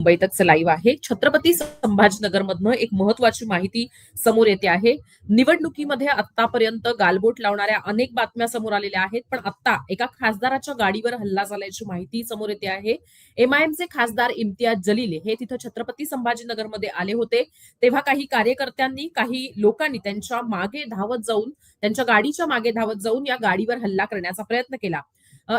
मुंबईतच लाईव्ह आहे. छत्रपती संभाजीनगरमधनं एक महत्वाची माहिती समोर येते आहे. निवडणुकीमध्ये आतापर्यंत गालबोट लावणाऱ्या अनेक बातम्या समोर आलेल्या आहेत. पण आता एका खासदाराच्या गाडीवर हल्ला झाल्याची माहिती समोर येते आहे. एमआयएमचे खासदार इम्तियाज जलील हे तिथं छत्रपती संभाजीनगरमध्ये आले होते. तेव्हा काही कार्यकर्त्यांनी काही लोकांनी त्यांच्या मागे धावत जाऊन त्यांच्या गाडीच्या मागे धावत जाऊन या गाडीवर हल्ला करण्याचा प्रयत्न केला.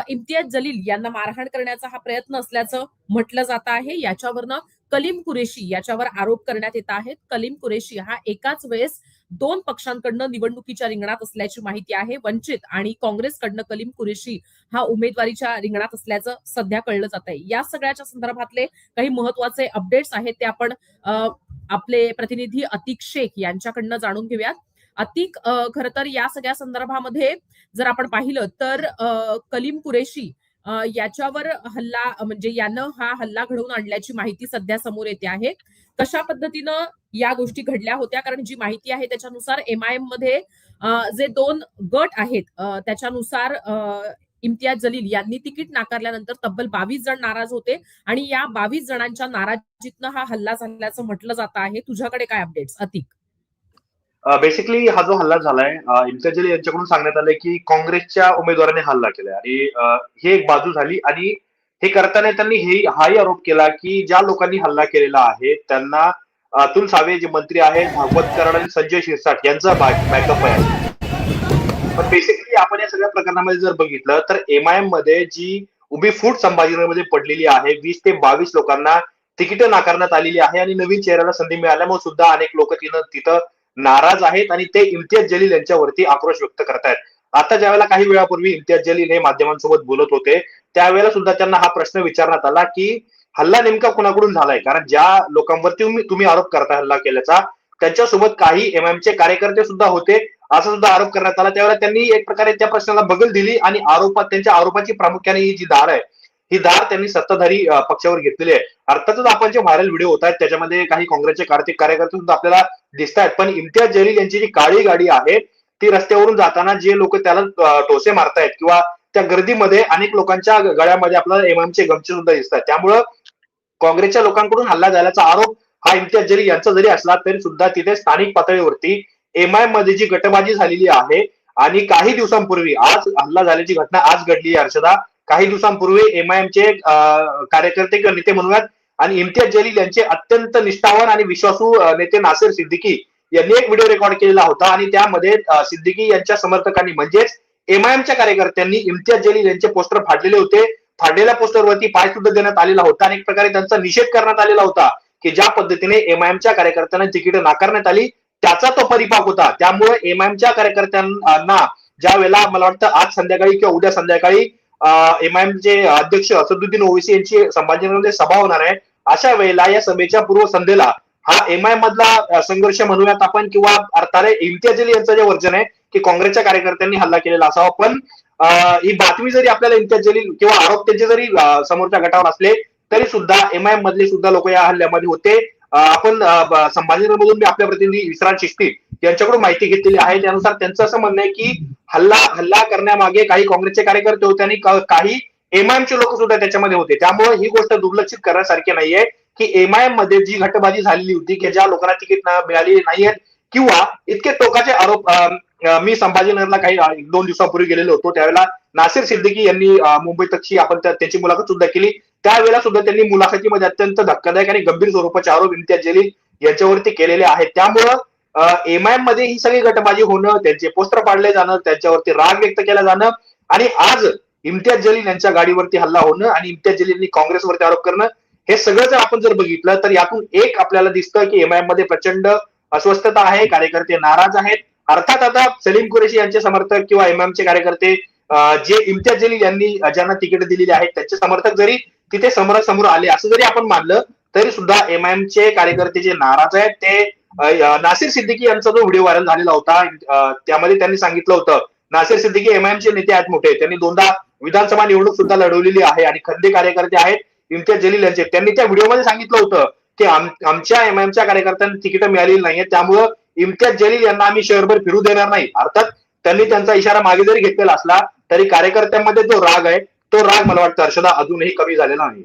इम्तियाज जलील यांना मारहाण करण्याचा हा प्रयत्न असल्याचं म्हटलं जात आहे. याच्यावरनं कलीम कुरेशी याच्यावर आरोप करण्यात येत आहेत. कलीम कुरेशी हा एकाच वेळेस दोन पक्षांकडनं निवडणुकीच्या रिंगणात असल्याची माहिती आहे. वंचित आणि काँग्रेसकडनं कलीम कुरेशी हा उमेदवारीच्या रिंगणात असल्याचं सध्या कळलं जात आहे. या सगळ्याच्या संदर्भातले काही महत्त्वाचे अपडेट्स आहेत ते आपण आपले प्रतिनिधी अतिक शेख यांच्याकडनं जाणून घेऊयात. अतिक खर तर या सगळ्या संदर्भामध्ये जर आपण पाहिलं तर अ, कलीम कुरेशी याच्यावर हल्ला म्हणजे यानं हा हल्ला घडवून आणल्याची माहिती सध्या समोर येते आहे. कशा पद्धतीनं या गोष्टी घडल्या होत्या? कारण जी माहिती आहे त्याच्यानुसार एमआयएममध्ये अ, जे दोन गट आहेत त्याच्यानुसार अ, इम्तियाज जलील यांनी तिकीट नाकारल्यानंतर तब्बल बावीस जण नाराज होते आणि या बावीस जणांच्या नाराजीतनं हा हल्ला झाल्याचं म्हटलं जात आहे. तुझ्याकडे काय अपडेट्स अतिक. बेसिकली हा जो हल्ला झालाय अ, इम्तियाज जलील यांच्याकडून सांगण्यात आलंय की काँग्रेसच्या उमेदवाराने हल्ला केलाय. आणि हे ही एक बाजू झाली आणि हे करताना त्यांनी हे हाही आरोप केला की ज्या लोकांनी हल्ला केलेला आहे त्यांना अतुल सावे जे मंत्री आहेत भागवत कराड आणि संजय शिरसाट यांचा बॅकअप आहे. पण बेसिकली आपण या सगळ्या प्रकरणामध्ये जर बघितलं तर एमआयएममध्ये जी उभी फूट संभाजीनगरमध्ये पडलेली आहे वीस ते बावीस लोकांना तिकीट नाकारण्यात आलेली आहे आणि नवीन चेहऱ्याला संधी मिळाल्यामुळे सुद्धा अनेक लोक तिथं तिथं नाराज आहेत आणि ते इम्तियाज जलील यांच्यावरती आक्रोश व्यक्त करतायत. आता ज्यावेळेला काही वेळापूर्वी इम्तियाज जलील हे माध्यमांसोबत बोलत होते त्यावेळेला सुद्धा त्यांना हा प्रश्न विचारण्यात आला की हल्ला नेमका कुणाकडून झालाय? कारण ज्या लोकांवरती तुम्ही- आरोप करता हल्ला केल्याचा त्यांच्यासोबत काही एमआयएमचे कार्यकर्ते सुद्धा होते असा सुद्धा आरोप करण्यात आला. त्यावेळेला त्यांनी एक प्रकारे त्या प्रश्नाला बगल दिली आणि आरोपात त्यांच्या आरोपाची प्रामुख्याने ही जी धार आहे ही धार त्यांनी सत्ताधारी पक्षावर घेतलेली आहे. अर्थातच आपण जे व्हायरल व्हिडिओ होत आहेत त्याच्यामध्ये काही काँग्रेसचे कार्तिक कार्यकर्ते सुद्धा आपल्याला दिसतायत. पण इम्तियाज जलील यांची जी काळी गाडी आहे ती रस्त्यावरून जाताना जे लोक त्याला टोसे मारतायत किंवा त्या गर्दीमध्ये अनेक लोकांच्या गळ्यामध्ये आपल्याला एमएमचे गमचे सुद्धा दिसतात त्यामुळं काँग्रेसच्या लोकांकडून हल्ला झाल्याचा आरोप हा इम्तियाज जरी यांचा जरी असला तरी सुद्धा तिथे स्थानिक पातळीवरती एमआयमध्ये जी गटबाजी झालेली आहे आणि काही दिवसांपूर्वी आज हल्ला झाल्याची घटना आज घडली आहे हर्षदा. काही दिवसांपूर्वी एमआयएमचे कार्यकर्ते किंवा नेते म्हणूयात आणि इम्तियाज जलील यांचे अत्यंत निष्ठावान आणि विश्वासू नेते नासिर सिद्दीकी यांनी एक व्हिडिओ रेकॉर्ड केलेला होता. आणि त्यामध्ये सिद्दीकी यांच्या समर्थकांनी म्हणजेच एमआयएमच्या कार्यकर्त्यांनी इम्तियाज जलील यांचे पोस्टर फाडलेले होते. फाडलेल्या पोस्टरवरती पाय सुद्धा देण्यात आलेला होता आणि एक प्रकारे त्यांचा निषेध करण्यात आलेला होता की ज्या पद्धतीने एमआयएमच्या कार्यकर्त्यांना तिकीट नाकारण्यात आली त्याचा तो परिपाक होता. त्यामुळे एमआयएमच्या कार्यकर्त्यांना ज्या वेळेला मला वाटतं आज संध्याकाळी किंवा उद्या संध्याकाळी एमआयएमचे अध्यक्ष असदुद्दीन ओवेसी यांची संभाजीनगरमध्ये सभा होणार आहे. अशा वेळेला या सभेच्या पूर्वसंध्येला हा एमआय मधला संघर्ष म्हणूयात आपण किंवा अर्थाने इम्तियाज अली यांचं जे वर्जन आहे की काँग्रेसच्या कार्यकर्त्यांनी हल्ला केलेला असावा. पण ही बातमी जरी आपल्याला इम्तियाज जलील किंवा आरोप त्यांचे जरी समोरच्या गटावर असले तरी सुद्धा एमआयएम मधले सुद्धा लोक या हल्ल्यामध्ये होते. आपण संभाजीनगर मधून मी आपल्या प्रतिनिधी विश्रांत शिस्ती यांच्याकडून माहिती घेतलेली आहे. त्यानुसार त्यांचं असं म्हणणं आहे की हल्ला हल्ला करण्यामागे काही काँग्रेसचे कार्यकर्ते होते आणि काही एमआयएमचे लोक सुद्धा त्याच्यामध्ये होते. त्यामुळे ही गोष्ट दुर्लक्षित करण्यासारखी नाहीये की एमआयएममध्ये जी घटबाजी झालेली होती की ज्या लोकांना तिकीट मिळालेली नाहीयेत किंवा इतके टोकाचे आरोप मी संभाजीनगरला काही दोन दिवसापूर्वी गेलेलो होतो. त्यावेळेला नासिर सिद्दीकी यांनी मुंबई तक्षी आपण त्याची मुलाखत सुद्धा केली. त्यावेळेला सुद्धा त्यांनी मुलाखतीमध्ये अत्यंत धक्कादायक आणि गंभीर स्वरूपाचे आरोप इम्तियाज जलील यांच्यावरती केलेले आहेत. त्यामुळं एमआयएममध्ये ही सगळी गटबाजी होणं त्यांचे पोस्टर पाडले जाणं त्यांच्यावरती राग व्यक्त केला जाणं आणि आज इम्तियाज जलील यांच्या गाडीवरती हल्ला होणं आणि इम्तियाज जलील यांनी काँग्रेसवरती आरोप करणं हे सगळं जर आपण जर बघितलं तर यातून एक आपल्याला दिसतं की एमआयएममध्ये प्रचंड अस्वस्थता आहे कार्यकर्ते नाराज आहेत. अर्थात आता सलीम कुरेशी यांचे समर्थक किंवा एमआयएमचे कार्यकर्ते जे इम्तियाज जलील यांनी ज्यांना तिकीट दिलेली आहेत त्यांचे समर्थक जरी तिथे समोरासमोर आले असं जरी आपण मानलं तरी सुद्धा एमआयएमचे कार्यकर्ते जे नाराज आहेत ते नासिर सिद्दीकी यांचा जो व्हिडिओ व्हायरल झालेला होता त्यामध्ये त्यांनी सांगितलं होतं नासिर सिद्दीकी एमआयएमचे नेते आहेत मोठे त्यांनी दोनदा विधानसभा निवडणूक सुद्धा लढवलेली आहे आणि खंदे कार्यकर्ते आहेत इम्तियाज जलील यांचे. त्यांनी त्या व्हिडिओमध्ये सांगितलं होतं की आम- आमच्या एमआयएमच्या कार्यकर्त्यांना तिकीट मिळालेली नाहीये त्यामुळं इम्तियाज जलील यांना आम्ही शहरभर फिरू देणार नाही. अर्थात त्यांनी त्यांचा इशारा मागे जरी घेतलेला असला तरी कार्यकर्त्यांमध्ये जो राग आहे तो राग मला वाटतं हर्षदा अजूनही कमी झालेला नाही.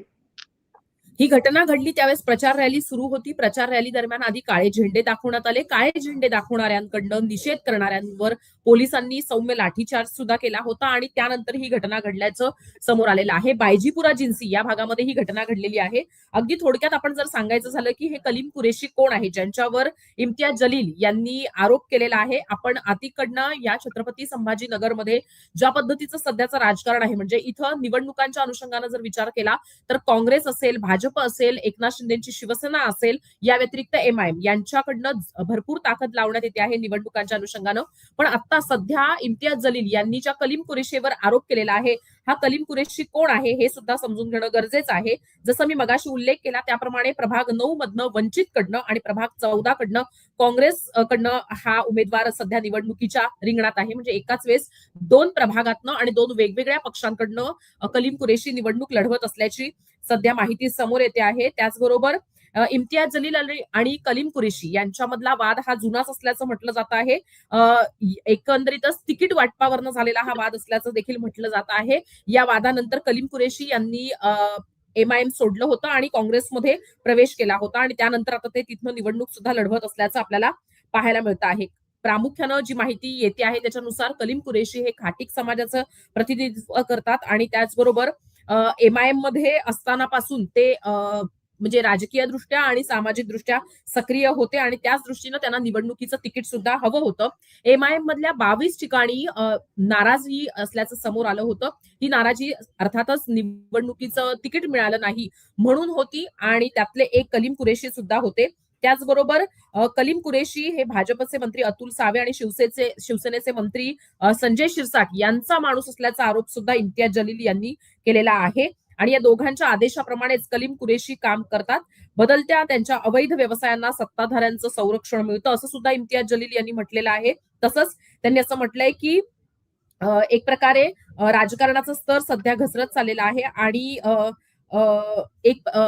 ही घटना घडली त्यावेळेस प्रचार रॅली सुरू होती. प्रचार रॅली दरम्यान आधी काळे झेंडे दाखवण्यात आले. काळे झेंडे दाखवणाऱ्यांकडनं निषेध करणाऱ्यांवर पोलिसांनी सौम्य लाठीचार्ज सुद्धा केला होता आणि त्यानंतर ही घटना घडल्याचं समोर आलेलं आहे. बायजीपुरा जिन्सी या भागामध्ये ही घटना घडलेली आहे. अगदी थोडक्यात आपण जर सांगायचं झालं की हे कलीम कुरेशी कोण आहे? ज्यांच्यावर इम्तियाज जलील यांनी आरोप केलेला आहे. आपण आतिकडनं या छत्रपती संभाजीनगरमध्ये ज्या पद्धतीचं सध्याचं राजकारण आहे म्हणजे इथं निवडणुकांच्या अनुषंगानं जर विचार केला तर काँग्रेस असेल भाजप असेल एकनाथ शिंदेची शिवसेना असेल या व्यतिरिक्त एम आय एम यांच्याकडनं भरपूर ताकद लावण्यात येते आहे निवडणुकांच्या अनुषंगानं. पण आता सध्या इम्तियाज जलील यांनी ज्या कलीम कुरेशीवर आरोप केलेला आहे हा कलीम कुरेशी कोण आहे हे सुद्धा समजून घेणं गरजेचं आहे. जसं मी मगाशी उल्लेख केला त्याप्रमाणे प्रभाग नऊ मधनं वंचित कडनं आणि प्रभाग चौदा कडनं काँग्रेस कडनं हा उमेदवार सध्या निवडणुकीच्या रिंगणात आहे. म्हणजे एकाच वेळेस दोन प्रभागातनं आणि दोन वेगवेगळ्या पक्षांकडनं कलीम कुरेशी निवडणूक लढवत असल्याची सध्या माहिती समोर येते आहे. त्याचबरोबर इम्तियाज जलील अली आणि कलीम कुरेशी यांच्यामधला वाद हा जुनाच असल्याचं म्हटलं जात आहे. एकंदरीतच तिकीट वाटपावरनं झालेला हा वाद असल्याचं देखील म्हटलं जात आहे. या वादानंतर कलीम कुरेशी यांनी एम आय एम सोडलं होतं आणि काँग्रेसमध्ये प्रवेश केला होता आणि त्यानंतर आता ते तिथनं निवडणूक सुद्धा लढवत असल्याचं आपल्याला पाहायला मिळतं आहे. प्रामुख्यानं जी माहिती येते आहे त्याच्यानुसार कलीम कुरेशी हे खाटिक समाजाचं प्रतिनिधित्व करतात आणि त्याचबरोबर एम आय एममध्ये असतानापासून ते म्हणजे राजकीय दृष्ट्या आणि सामाजिक दृष्ट्या सक्रिय होते आणि त्याच दृष्टीनं त्यांना निवडणुकीचं तिकीट सुद्धा हवं होतं. एम आय एम मधल्या बावीस ठिकाणी नाराजी असल्याचं समोर आलं होतं. ही नाराजी अर्थातच निवडणुकीचं तिकीट मिळालं नाही म्हणून होती आणि त्यातले एक कलीम कुरेशी सुद्धा होते. त्याचबरोबर कलीम कुरेशी हे भाजपचे मंत्री अतुल सावे आणि शिवसेनेचे शिवसेनेचे मंत्री संजय शिरसाट यांचा माणूस असल्याचा आरोप सुद्धा इम्तियाज जलील यांनी केलेला आहे. आणि या दोघांच्या आदेशाप्रमाणेच कलीम कुरेशी काम करतात. बदलत्या त्यांच्या अवैध व्यवसायांना सत्ताधाऱ्यांचं संरक्षण मिळतं असं सुद्धा इम्तियाज जलील यांनी म्हटलेलं आहे. तसंच त्यांनी असं म्हटलंय की एक प्रकारे राजकारणाचं स्तर सध्या घसरत चाललेलं आहे. आणि अ, एक अ,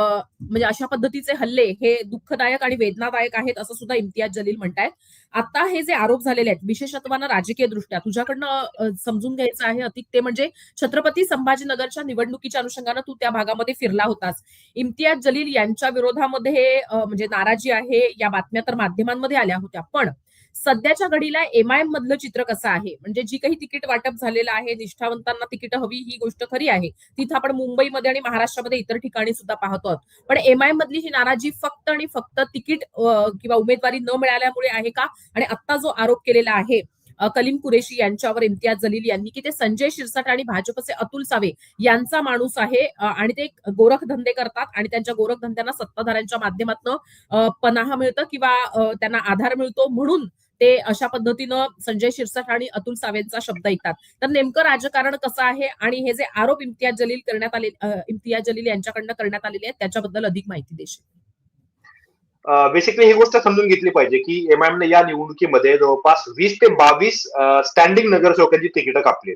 म्हणजे अशा पद्धतीचे हल्ले हे दुःखदायक आणि वेदनादायक आहेत असं सुद्धा इम्तियाज जलील म्हणतायत. आता हे जे आरोप झालेले आहेत विशेषत्वानं राजकीय दृष्ट्या तुझ्याकडनं समजून घ्यायचं आहे अधिक ते म्हणजे छत्रपती संभाजीनगरच्या निवडणुकीच्या अनुषंगानं तू त्या भागामध्ये फिरला होतास. इम्तियाज जलील यांच्या विरोधामध्ये म्हणजे नाराजी आहे या बातम्या तर माध्यमांमध्ये आल्या होत्या. पण सध्याच्या घडीला एमआयएम मधलं चित्र कसं आहे? म्हणजे जी काही तिकीट वाटप झालेलं आहे निष्ठावंतांना तिकीट हवी ही गोष्ट खरी आहे. तिथं आपण मुंबईमध्ये आणि महाराष्ट्रामध्ये इतर ठिकाणी सुद्धा पाहतो आहोत. पण एमआयएम मधली ही नाराजी फक्त आणि फक्त तिकीट किंवा उमेदवारी न मिळाल्यामुळे आहे का? आणि आता जो आरोप केलेला आहे कलीम कुरेशी यांच्यावर इम्तियाज जलील यांनी की ते संजय शिरसाट आणि भाजपचे अतुल सावे यांचा माणूस आहे. आणि ते गोरखधंदे करतात आणि त्यांच्या गोरखधंद्यांना सत्ताधाऱ्यांच्या माध्यमातून पनाह मिळतं किंवा त्यांना आधार मिळतो म्हणून ते अशा पद्धतीनं संजय शिरसाट आणि अतुल सावेंचा शब्द ऐकतात. तर नेमकं राजकारण कसं आहे आणि हे जे आरोप इम्तियाज जलील करण्यात आले इम्तियाज जलील यांच्याकडनं करण्यात आलेले आहेत त्याच्याबद्दल अधिक माहिती देशील. बेसिकली ही गोष्ट समजून घेतली पाहिजे की एमआयएम ने या निवडणुकीमध्ये जवळपास वीस ते बावीस स्टँडिंग नगरसेवकांची तिकीटं कापली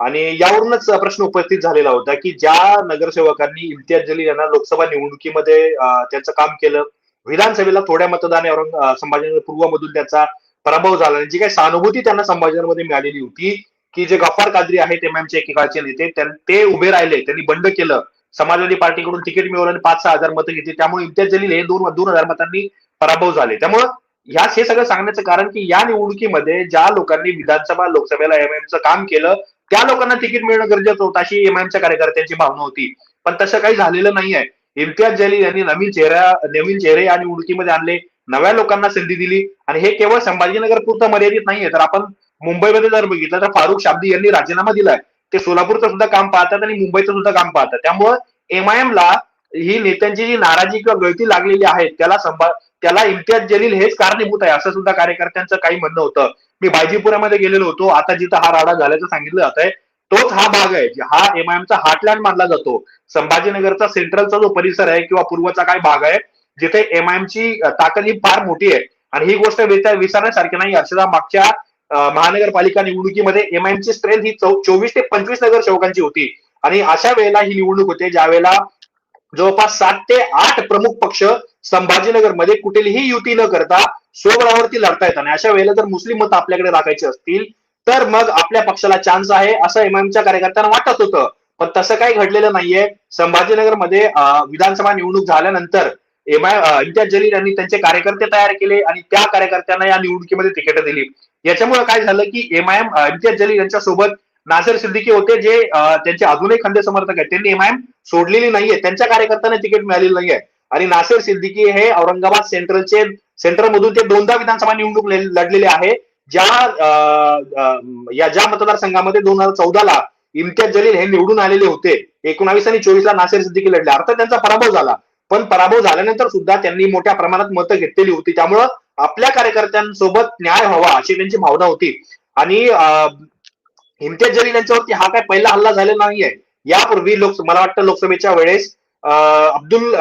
आणि यावरूनच प्रश्न उपस्थित झालेला होता की ज्या नगरसेवकांनी इम्तियाज जलील यांना लोकसभा निवडणुकीमध्ये त्यांचं काम केलं विधानसभेला थोड्या मतदानावरून अं, संभाजीनगर पूर्वमधून त्याचा पराभव झाला आणि जी काही सहानुभूती त्यांना संभाजीनगरमध्ये मिळालेली होती की जे गफ्फार कादरी आहेत एमआयएमचे एकेकाळचे नेते ते उभे राहिले त्यांनी बंड केलं. समाजवादी पार्टीकडून तिकीट मिळवलं आणि पाच सहा हजार मतं घेतली. त्यामुळे इम्तियाज जलील हे दोन दोन हजार मतांनी पराभव झाले. त्यामुळे ह्या हे सगळं सांगण्याचं कारण की या निवडणुकीमध्ये ज्या लोकांनी विधानसभा लोकसभेला एमआयएमचं काम केलं त्या लोकांना तिकीट मिळणं गरजेचं होतं अशी एमआयएमच्या कार्यकर्त्यांची भावना होती. पण तसं काही झालेलं नाहीये इम्तियाज जलील यांनी नवीन चेहरा नवीन चेहरे या निवडणुकीमध्ये आणले नव्या लोकांना संधी दिली आणि हे केवळ संभाजीनगर पुरतं मर्यादित नाहीये. तर आपण मुंबईमध्ये जर बघितलं तर फारुख शाब्दी यांनी राजीनामा दिलाय. ते सोलापूरचं सुद्धा काम पाहतात आणि मुंबईचं सुद्धा काम पाहतात. त्यामुळं एमआयएम ला ही नेत्यांची जी नाराजी किंवा गळती लागलेली आहे त्याला संभा त्याला इम्तियाज जलील हेच कारणीभूत आहे असं सुद्धा कार्यकर्त्यांचं काही म्हणणं होतं. मी बायजीपुरामध्ये गेलेलो होतो आता जिथं हा राडा झाल्याचं सांगितलं जात आहे तोच हा भाग आहे हा एमआयएमचा हार्टलँड मानला जातो. संभाजीनगरचा सेंट्रलचा जो परिसर आहे किंवा पूर्वचा काय भाग आहे जिथे एमआयएमची ताकद ही फार मोठी आहे. आणि ही गोष्ट विचार- नाही हर्षदा मागच्या महानगरपालिका निवडणुकीमध्ये एमआयएमची स्ट्रेंथ ही चोवीस ते पंचवीस नगरसेवकांची होती. आणि अशा वेळेला ही निवडणूक होते ज्या वेळेला जवळपास सात ते आठ प्रमुख पक्ष संभाजीनगरमध्ये कुठेही युती न करता स्वबळावरती लढतायत. आणि अशा वेळेला जर मुस्लिम मत आपल्याकडे राखायची असतील तर मग आपल्या पक्षाला चान्स आहे असं एमआयएमच्या कार्यकर्त्यांना वाटत होतं. पण तसं काही घडलेलं नाहीये. संभाजीनगरमध्ये विधानसभा निवडणूक झाल्यानंतर एम आय इम्तियाज जलील यांनी त्यांचे कार्यकर्ते तयार केले आणि त्या कार्यकर्त्यांना या निवडणुकीमध्ये तिकीट दिली. याच्यामुळे काय झालं की M I M Imtiaz Jaleel यांच्या सोबत नाझर सिद्दीकी होते जे त्यांचे अजूनही खंदे समर्थक आहेत. त्यांनी एम आय एम सोडलेली नाहीये. त्यांच्या कार्यकर्त्यांना तिकीट मिळालेली नाहीये. आणि नासिर सिद्दीकी हे औरंगाबाद सेंट्रलचे सेंट्रल मधून ते दोनदा विधानसभा निवडणूक लढलेले आहे. ज्या अं, या ज्या मतदारसंघामध्ये दोन हजार चौदाला इम्तियाज जलील हे निवडून आलेले होते. एकोणावीस आणि चोवीस ला नासिर सिद्दीकी लढले. अर्थात त्यांचा पराभव झाला. पण पराभव झाल्यानंतर सुद्धा त्यांनी मोठ्या प्रमाणात मतं घेतलेली होती. त्यामुळं आपल्या कार्यकर्त्यांसोबत न्याय व्हावा अशी त्यांची भावना होती. आणि अं, इम्तियाज जलील यांच्यावरती हा काय पहिला हल्ला झालेला नाहीये. यापूर्वी लोक मला वाटतं लोकसभेच्या वेळेस अं, अब्दुल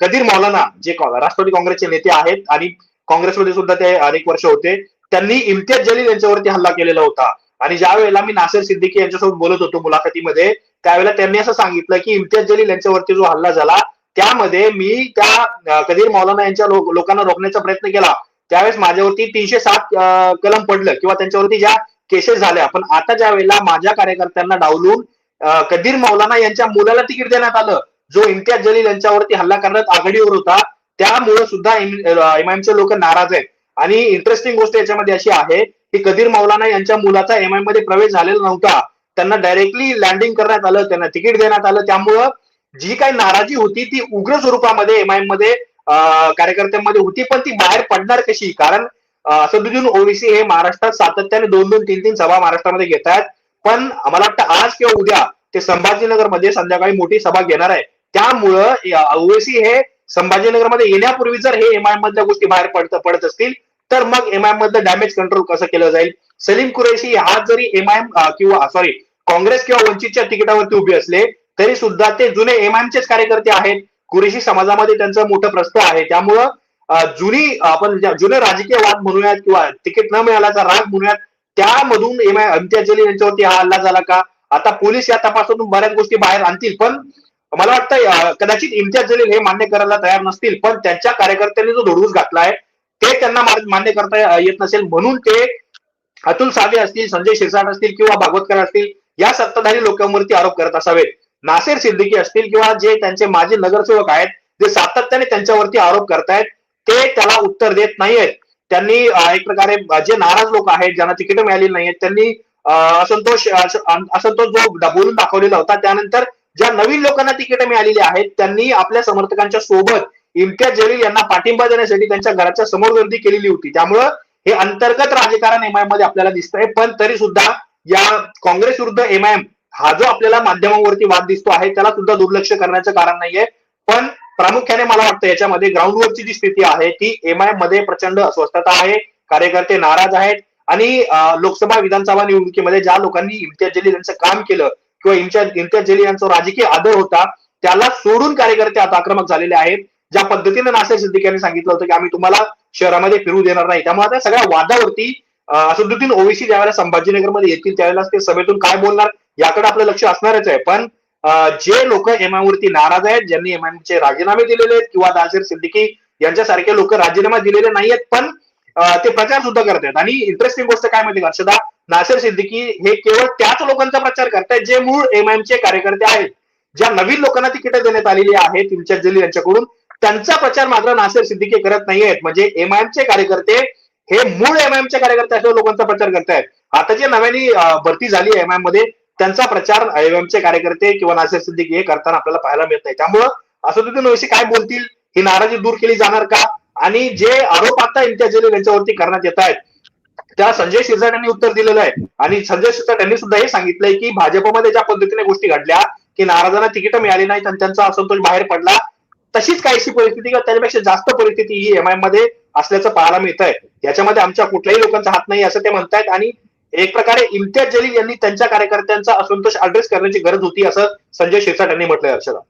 कदीर मौलाना जे राष्ट्रवादी काँग्रेसचे नेते आहेत आणि काँग्रेसमध्ये सुद्धा ते अनेक वर्ष होते त्यांनी इम्तियाज जलील यांच्यावरती हल्ला केलेला होता. आणि ज्या वेळेला मी नासिर सिद्दीकी यांच्यासोबत बोलत होतो मुलाखतीमध्ये त्यावेळेला त्यांनी असं सांगितलं की इम्तियाज जलील यांच्यावरती जो हल्ला झाला त्यामध्ये मी त्या कदीर मौलाना यांच्या लो- लोकांना रोखण्याचा प्रयत्न केला. त्यावेळेस माझ्यावरती तीनशे सात कलम पडलं किंवा त्यांच्यावरती ज्या केसेस झाल्या. पण आता ज्या वेळेला माझ्या कार्यकर्त्यांना डावलून कदीर मौलाना यांच्या मुलाला तिकीट देण्यात आलं जो इम्तियाज जलील यांच्यावरती हल्ला करण्यात आघाडीवर होता त्यामुळे सुद्धा एमआयएमचे लोक नाराज आहेत. आणि इंटरेस्टिंग गोष्ट याच्यामध्ये अशी आहे की कदीर मौलाना यांच्या मुलाचा एमआयएममध्ये प्रवेश झालेला नव्हता. त्यांना डायरेक्टली लँडिंग करण्यात आलं त्यांना तिकीट देण्यात आलं. त्यामुळं जी काही नाराजी होती ती उग्र स्वरूपामध्ये एमआयएममध्ये कार्यकर्त्यांमध्ये होती पण ती बाहेर पडणार कशी? कारण अं, असदुद्दीन ओवीसी हे महाराष्ट्रात सातत्याने दोन दोन तीन तीन सभा महाराष्ट्रामध्ये घेत आहेत. पण मला वाटतं आज किंवा उद्या ते संभाजीनगरमध्ये संध्याकाळी मोठी सभा घेणार आहे. त्यामुळं ओवेसी हे संभाजीनगरमध्ये येण्यापूर्वी जर हे एमआय मधल्या गोष्टी बाहेर पडत पडत असतील तर मग एमआय मधलं डॅमेज कंट्रोल कसं केलं जाईल? सलीम कुरेशी हा जरी एमआयएम किंवा सॉरी काँग्रेस किंवा वंचितच्या तिकिटावरती उभे असले तरी सुद्धा ते जुने एमआयएमचेच कार्यकर्ते आहेत. कुरेशी समाजामध्ये त्यांचं मोठं प्रस्थ आहे. त्यामुळं जुनी आपण जुने राजकीय वाद म्हणूयात किंवा तिकीट न मिळाल्याचा राग म्हणूयात त्यामधून एमआय इम्तियाज जलील यांच्यावरती हा हल्ला झाला का? आता पोलीस या तपासातून बऱ्याच गोष्टी बाहेर आणतील. पण मला वाटतं कदाचित इम्तियाज जलील हे मान्य करायला तयार नसतील पण त्यांच्या कार्यकर्त्यांनी जो धोडूस घातलाय ते त्यांना मान्य करता येत नसेल. म्हणून ते अतुल सावे असतील संजय शिरसाट असतील किंवा भागवतकर असतील या सत्ताधारी लोकांवरती आरोप करत असावेत. नासिर सिद्दीकी असतील किंवा जे त्यांचे माजी नगरसेवक आहेत जे सातत्याने त्यांच्यावरती आरोप करतायत ते त्याला उत्तर देत नाहीयेत. त्यांनी एक प्रकारे जे नाराज लोक आहेत ज्यांना तिकीट मिळाली नाहीयेत त्यांनी असंतोष असंतोष जो बोलून दाखवलेला होता त्यानंतर ज्या नवीन लोकांना तिकीट मिळालेली आहेत त्यांनी आपल्या समर्थकांच्या सोबत इम्तियाज जलील यांना पाठिंबा देण्यासाठी त्यांच्या घराच्या समोर गर्दी केलेली होती. त्यामुळं हे अंतर्गत राजकारण एमआयएममध्ये आपल्याला दिसतंय पण तरी सुद्धा या काँग्रेस विरुद्ध एमआयएम हा जो आपल्याला माध्यमावरती वाद दिसतो आहे त्याला सुद्धा दुर्लक्ष करण्याचं कारण नाहीये. पण प्रामुख्याने मला वाटतं याच्यामध्ये ग्राउंडवरची जी स्थिती आहे ती एम आयमध्ये प्रचंड अस्वस्थता आहे कार्यकर्ते नाराज आहेत आणि लोकसभा विधानसभा निवडणुकीमध्ये ज्या लोकांनी इम्तियाज जलील यांचं काम केलं किंवा इम्तियाज इम्तियाज जलील यांचा राजकीय आदर होता त्याला सोडून कार्यकर्ते आता आक्रमक झालेले आहेत. ज्या पद्धतीने नासिर सिद्दीक यांनी सांगितलं होतं की आम्ही तुम्हाला शहरामध्ये फिरू देणार नाही त्यामुळे आता सगळ्या वादावरती असदुद्दीन ओवीसी ज्यावेळेला संभाजीनगरमध्ये येतील त्यावेळेला ते सभेतून काय बोलणार? याकडे आपलं लक्ष असणारच आहे. पण जे लोक एमआयवरती नाराज आहेत ज्यांनी एमआयचे राजीनामे दिलेले आहेत किंवा नासिर सिद्दीकी यांच्यासारखे लोक राजीनामा दिलेले नाहीयेत पण ते प्रचार सुद्धा करतायत आणि इंटरेस्टिंग गोष्ट काय माहिती का हर्षदा? नासिर सिद्दीकी हे केवळ त्याच लोकांचा प्रचार करतायत जे मूळ एमआयएम चे कार्यकर्ते आहेत. ज्या नवीन लोकांना तिकीट देण्यात आलेली आहेत इम्तियाज जलील यांच्याकडून त्यांचा प्रचार मात्र नासिर सिद्दीकी करत नाहीयेत म्हणजे एमआयएम चे कार्यकर्ते हे मूळ एमआयएम चे कार्यकर्ते असलेल्या लोकांचा प्रचार करतायत. आता जे नव्याने भरती झाली एमआयएममध्ये त्यांचा प्रचार आयएमचे चे कार्यकर्ते किंवा नासिर सिद्दीकी हे करताना आपल्याला पाहायला मिळत नाही त्यामुळं असदुद्दीन ओवैसी काय बोलतील? ही नाराजी दूर केली जाणार का? आणि जे आरोप आता इम्तियाज जलील यांच्यावरती करण्यात येत आहेत त्या संजय शिरसाट यांनी उत्तर दिलेलं आहे. आणि संजय शिरसाट यांनी सुद्धा हे सांगितलंय की भाजपमध्ये ज्या पद्धतीने गोष्टी घडल्या की नाराजांना तिकीट मिळाली नाहीत आणि त्यांचा असंतोष बाहेर पडला तशीच काहीशी परिस्थिती किंवा त्याच्यापेक्षा जास्त परिस्थिती ही एमआयमध्ये असल्याचं पाहायला मिळत आहे याच्यामध्ये आमच्या कुठल्याही लोकांचा हात नाही असं ते म्हणतायत आणि एक प्रकारे इम्तियाज जलील यांनी त्यांच्या कार्यकर्त्यांचा असंतोष अड्रेस करण्याची गरज होती असं संजय शिरसाट यांनी म्हटलंय हर्षदा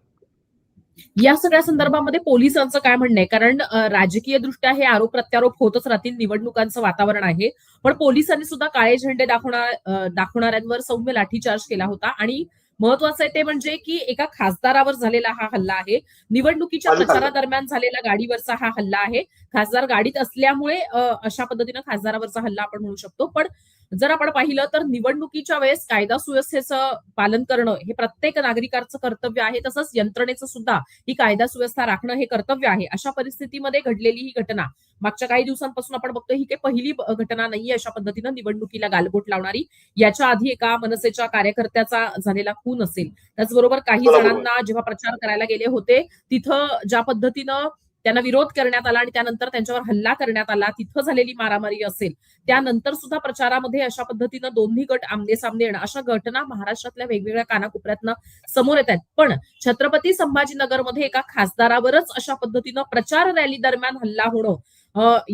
या सगळ्या संदर्भामध्ये पोलिसांचं काय म्हणणं आहे? कारण राजकीय दृष्ट्या हे आरोप प्रत्यारोप होतच राहतील निवडणुकांचं वातावरण आहे. पण पोलिसांनी सुद्धा काळे झेंडे दाखवणार दाखवणाऱ्यांवर सौम्य लाठीचार्ज केला होता. आणि महत्वाचं आहे ते म्हणजे की एका खासदारावर झालेला हा हल्ला आहे. निवडणुकीच्या. प्रचारादरम्यान झालेला गाडीवरचा हा हल्ला आहे. खासदार गाडीत असल्यामुळे अशा पद्धतीनं खासदारावरचा हल्ला आपण म्हणू शकतो. पण जर आपण पाहिलं तर निवडणुकीच्या वेळेस कायदा सुव्यवस्थेचं पालन करणं हे प्रत्येक नागरिकाचं कर्तव्य आहे. तसंच यंत्रणेचं सुद्धा ही कायदा सुव्यवस्था राखणं हे कर्तव्य आहे. अशा परिस्थितीमध्ये घडलेली ही घटना मागच्या काही दिवसांपासून आपण बघतोय ही काही पहिली घटना नाहीये अशा पद्धतीनं निवडणुकीला गालबोट लावणारी. याच्या आधी एका मनसेच्या कार्यकर्त्याचा झालेला खून असेल. त्याचबरोबर काही. जणांना जेव्हा प्रचार करायला गेले होते तिथं ज्या पद्धतीनं त्यांना विरोध करण्यात आला आणि त्यानंतर त्यांच्यावर हल्ला करण्यात आला तिथं झालेली मारामारी असेल त्यानंतर सुद्धा प्रचारामध्ये अशा पद्धतीनं दोन्ही गट आमने सामने येणं अशा घटना महाराष्ट्रातल्या वेगवेगळ्या कानाकोपऱ्यातनं समोर येत आहेत. पण छत्रपती संभाजीनगरमध्ये एका खासदारावरच अशा पद्धतीनं प्रचार रॅली दरम्यान हल्ला होणं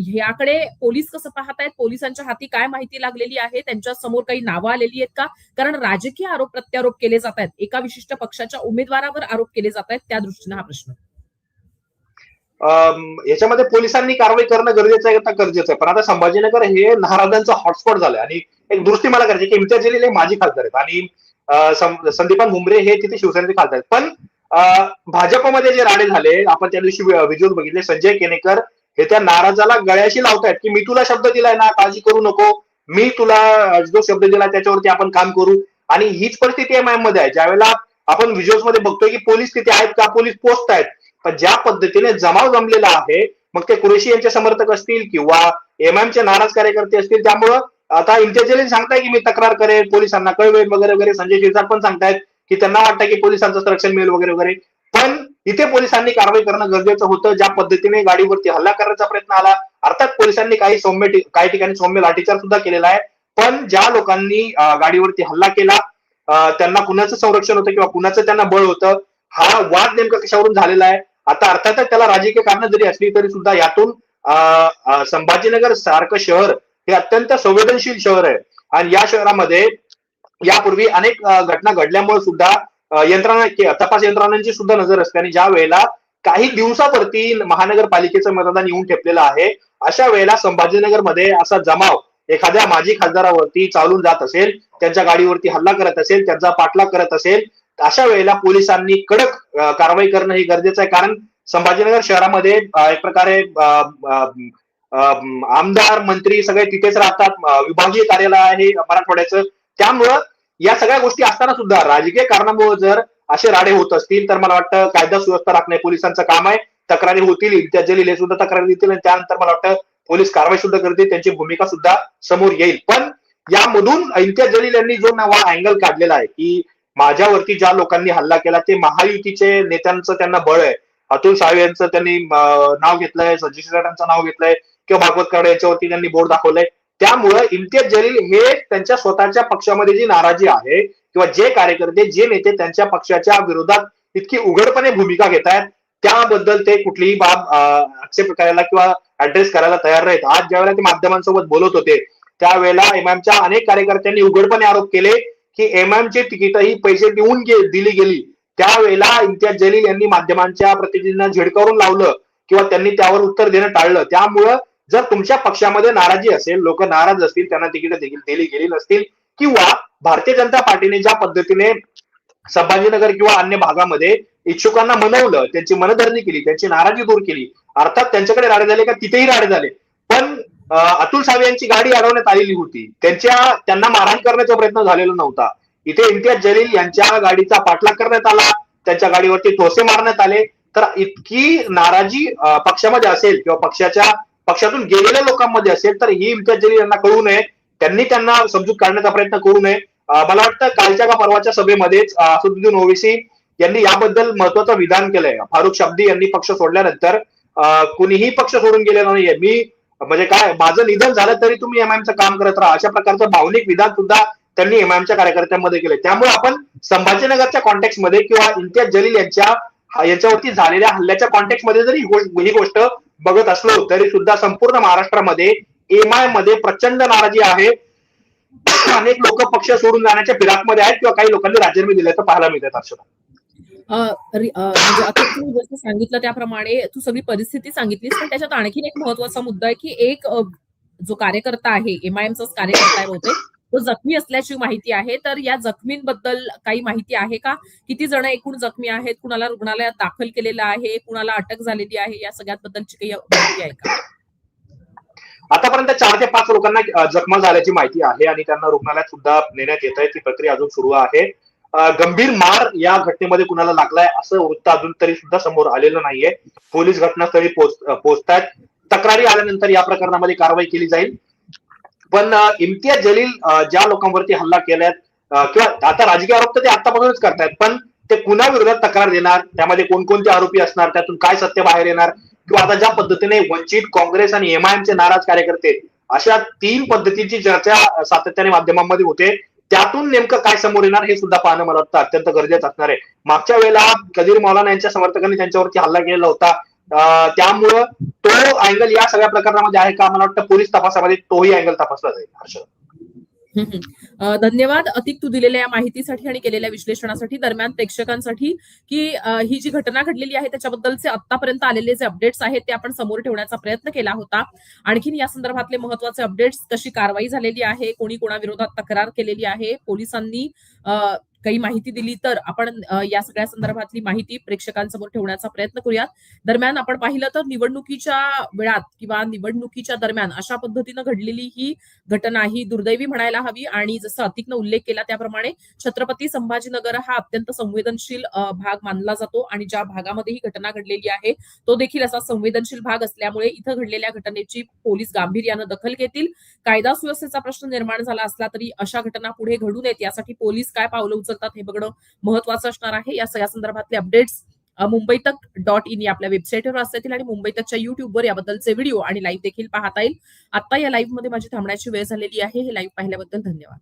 याकडे पोलीस कसं पाहतायत? पोलिसांच्या हाती काय माहिती लागलेली आहे? त्यांच्यासमोर काही नावं आलेली आहेत का? कारण राजकीय आरोप प्रत्यारोप केले जात आहेत. एका विशिष्ट पक्षाच्या उमेदवारावर आरोप केले जात आहेत त्या दृष्टीने हा प्रश्न. याच्यामध्ये पोलिसांनी कारवाई करणं गरजेचं आहे का? गरजेचं आहे. पण आता संभाजीनगर हे नाराजांचं हॉटस्पॉट झालं आणि एक दृष्टी मला करायची की इम्तियाज जलील हे माजी खासदार आहेत. आणि संदीपान भुमरे हे तिथे शिवसेनेचे खासदार आहेत. पण भाजपमध्ये जे राडे झाले आपण त्या दिवशी व्हिज्युअल बघितले संजय केनेकर हे त्या नाराजाला गळ्याशी लावतायत की मी तुला शब्द दिलाय ना काळजी करू नको. मी तुला जो शब्द दिला त्याच्यावरती आपण काम करू. आणि हीच परिस्थिती एममध्ये आहे. ज्यावेळेला आपण व्हिज्युअल्समध्ये बघतोय की पोलीस तिथे आहेत का? पोलीस पोस्ट आहेत. पण ज्या पद्धतीने जमाव जमलेला आहे मग ते कुरेशी यांचे समर्थक असतील किंवा एमआयएमचे नाराज कार्यकर्ते असतील त्यामुळं आता इंटेलिजन्स सांगताय की मी तक्रार करेन पोलिसांना कळवेन वगैरे वगैरे. संजय शिरसाट पण सांगतायत की त्यांना वाटतं की पोलिसांचं संरक्षण मिळेल वगैरे वगैरे. पण इथे पोलिसांनी कारवाई करणं गरजेचं होतं. ज्या पद्धतीने गाडीवरती हल्ला करण्याचा प्रयत्न आला अर्थात पोलिसांनी काही सौम्य काही ठिकाणी सौम्य लाठीचार सुद्धा केलेला आहे. पण ज्या लोकांनी गाडीवरती हल्ला केला त्यांना कुणाचं संरक्षण होतं किंवा कुणाचं त्यांना बळ होतं हा वाद नेमका कशावरून झालेला आहे? आता अर्थातच त्याला राजकीय कारण जरी असली तरी सुद्धा यातून अं, संभाजीनगर सारखं शहर हे अत्यंत संवेदनशील शहर आहे. आणि या शहरामध्ये यापूर्वी अनेक घटना घडल्यामुळे सुद्धा यंत्रणा तपास यंत्रणांची सुद्धा नजर असते. आणि ज्या वेळेला काही दिवसावरती महानगरपालिकेचं मतदान येऊन ठेपलेलं आहे अशा वेळेला संभाजीनगरमध्ये असा जमाव एखाद्या माजी खासदारावरती चालून जात असेल त्यांच्या गाडीवरती हल्ला करत असेल त्यांचा पाठलाग करत असेल अशा वेळेला पोलिसांनी कडक कारवाई करणं हे गरजेचं आहे. कारण संभाजीनगर शहरामध्ये एक प्रकारे आमदार मंत्री सगळे तिथेच राहतात. विभागीय कार्यालय आहे मराठवाड्याचं. त्यामुळं या सगळ्या गोष्टी असताना सुद्धा राजकीय कारणामुळे जर असे राडे होत असतील तर मला वाटतं कायदा सुव्यवस्था राखणे पोलिसांचं काम आहे. तक्रारी होतील इम्तियाज जलील हे सुद्धा तक्रारी देतील आणि त्यानंतर मला वाटतं पोलीस कारवाई सुद्धा करतील त्यांची भूमिका सुद्धा समोर येईल. पण यामधून इम्तियाज जलील यांनी जो नवा अँगल काढलेला आहे की माझ्यावरती ज्या लोकांनी हल्ला केला ते महायुतीचे नेत्यांचं त्यांना बळ आहे. अतुल सावे यांचं त्यांनी नाव घेतलंय संजय शिराटांचं नाव घेतलंय किंवा भागवत कराड यांच्यावरती त्यांनी बोर्ड दाखवलंय. त्यामुळं इम्तियाज जलील हे त्यांच्या स्वतःच्या पक्षामध्ये जी नाराजी आहे किंवा जे कार्यकर्ते जे नेते त्यांच्या पक्षाच्या विरोधात इतकी उघडपणे भूमिका घेत आहेत त्याबद्दल ते कुठलीही बाब आक्षेप करायला किंवा ऍड्रेस करायला तयार नाहीत. आज ज्यावेळेला ते माध्यमांसोबत बोलत होते त्यावेळेला एमआयएमच्या अनेक कार्यकर्त्यांनी उघडपणे आरोप केले की एमआयएमचे तिकीटही पैसे देऊन गे- दिली गेली. त्यावेळेला इम्तियाज जलील यांनी माध्यमांच्या प्रतिनिधींना झिडकावून लावलं किंवा त्यांनी त्यावर उत्तर देणं टाळलं. त्यामुळं जर तुमच्या पक्षामध्ये नाराजी असेल लोक नाराज असतील त्यांना तिकीट देखील दिली गेली नसतील किंवा भारतीय जनता पार्टीने ज्या पद्धतीने संभाजीनगर किंवा अन्य भागामध्ये इच्छुकांना मनवलं त्यांची मनधरणी केली त्यांची नाराजी दूर केली अर्थात त्यांच्याकडे राडे झाले का तिथेही राडे झाले. पण अतुल सावे यांची गाडी अडवण्यात आलेली होती. त्यांच्या त्यांना मारहाण करण्याचा प्रयत्न झालेला नव्हता. इथे इम्तियाज जलील यांच्या गाडीचा पाठलाग करण्यात आला. त्यांच्या गाडीवरती ठोसे मारण्यात आले. तर इतकी नाराजी पक्षामध्ये असेल किंवा पक्षाच्या पक्षातून गेलेल्या लोकांमध्ये असेल तर ही इम्तियाज जलील यांना कळू नये. त्यांनी त्यांना समजूत काढण्याचा प्रयत्न करू नये. मला वाटतं कालच्या का परवाच्या सभेमध्येच असदुद्दीन ओवेसी यांनी याबद्दल महत्वाचं विधान केलंय. फारुख शब्दी यांनी पक्ष सोडल्यानंतर कुणीही पक्ष सोडून गेलेला नाहीये मी म्हणजे काय माझं निधन झालं तरी तुम्ही एमआयएमचं काम करत राहा. अशा प्रकारचं भावनिक विधान सुद्धा त्यांनी एमआयएमच्या कार्यकर्त्यांमध्ये केले त्यामुळे आपण संभाजीनगरच्या कॉन्टेक्स्टमध्ये किंवा इम्तियाज जलील यांच्या यांच्यावरती झालेल्या हल्ल्याच्या कॉन्टेक्स्टमध्ये जरी ही गोष्ट- बघत असलो तरी सुद्धा संपूर्ण महाराष्ट्रामध्ये एमआयमध्ये प्रचंड नाराजी आहे. अनेक लोक पक्ष सोडून जाण्याच्या फिराकमध्ये आहेत किंवा काही लोकांनी राजीनामे दिल्याचं पाहायला मिळतात हर्षदा. म्हणजे आता तू जसं सांगितलं त्याप्रमाणे तू सगळी परिस्थिती सांगितलीस पण त्याच्यात आणखीन एक महत्त्वाचा मुद्दा आहे की एक जो कार्यकर्ता आहे एमआयएमचा कार्यकर्ता आहे तो जखमी असल्याची माहिती आहे. तर या जखमींबद्दल काही माहिती आहे का? किती जण एकूण जखमी आहेत? कुणाला रुग्णालयात दाखल केलेलं आहे? कुणाला अटक झालेली आहे? या सगळ्याबद्दलची काही माहिती आहे का? आतापर्यंत चार ते पाच लोकांना जखमा झाल्याची माहिती आहे आणि त्यांना रुग्णालयात सुद्धा नेण्यात येत आहे ती प्रक्रिया अजून सुरू आहे. गंभीर मार या घटनेमध्ये कुणाला लागलाय असं वृत्त अजून तरी सुद्धा समोर आलेलं नाहीये. पोलीस घटनास्थळी पोहोच- पोहोचतायत तक्रारी आल्यानंतर या प्रकरणामध्ये कारवाई केली जाईल. पण इम्तियाज जलील ज्या लोकांवरती हल्ला केलाय किंवा आता राजकीय आरोप तर ते आतापासूनच करतायत पण ते कुणा विरोधात तक्रार देणार त्यामध्ये कोणकोणते आरोपी असणार त्यातून काय सत्य बाहेर येणार किंवा आता ज्या पद्धतीने वंचित काँग्रेस आणि एमआयएमचे नाराज कार्यकर्ते अशा तीन पद्धतीची चर्चा सातत्याने माध्यमांमध्ये होते. त्यातून नेमकं काय समोर येणार हे सुद्धा पाहणं मला वाटतं अत्यंत गरजेचं असणार आहे. मागच्या वेळेला कदीर मौलाना यांच्या समर्थकांनी त्यांच्यावरती हल्ला केलेला होता. त्यामुळं तो अँगल या सगळ्या प्रकरणामध्ये आहे का? मला वाटतं पोलीस तपासामध्ये तोही अँगल तपासला जाईल हर्षद. धन्यवाद अतिक तू दिलेल्या या माहितीसाठी आणि केलेल्या विश्लेषणासाठी दरम्यान प्रेक्षकांसाठी की ही जी घटना घडलेली आहे त्याच्याबद्दलचे आतापर्यंत आलेले जे अपडेट्स आहेत ते आपण समोर ठेवण्याचा प्रयत्न केला होता. आणखीन या संदर्भातले महत्त्वाचे अपडेट्स कशी कारवाई झालेली आहे कोणी कोणाविरोधात तक्रार केलेली आहे पोलिसांनी काही माहिती दिली तर आपण या सगळ्या संदर्भातली माहिती प्रेक्षकांसमोर ठेवण्याचा प्रयत्न करूयात. दरम्यान आपण पाहिलं तर निवडणुकीच्या वेळात किंवा निवडणुकीच्या दरम्यान अशा पद्धतीनं घडलेली ही घटना ही दुर्दैवी म्हणायला हवी. आणि जसं अतिकनं उल्लेख केला त्याप्रमाणे छत्रपती संभाजीनगर हा अत्यंत संवेदनशील भाग मानला जातो. आणि ज्या भागामध्ये ही घटना घडलेली आहे तो देखील असा संवेदनशील भाग असल्यामुळे इथं घडलेल्या घटनेची पोलीस गांभीर्यानं दखल घेतील. कायदा सुव्यवस्थेचा प्रश्न निर्माण झाला असला तरी अशा घटना पुढे घडू नयेत. यासाठी पोलीस काय पावलं उचलतात हे बघणं महत्वाचं असणार आहे. या सगळ्या संदर्भातले अपडेट्स मुंबई तक डॉट इन या आपल्या वेबसाईटवर असतील आणि मुंबई तकच्या युट्यूबवर याबद्दलचे व्हिडिओ आणि लाईव्ह देखील पाहता येईल. आता या लाईव्हमध्ये माझी थांबण्याची वेळ झालेली आहे. हे लाईव्ह पाहिल्याबद्दल धन्यवाद.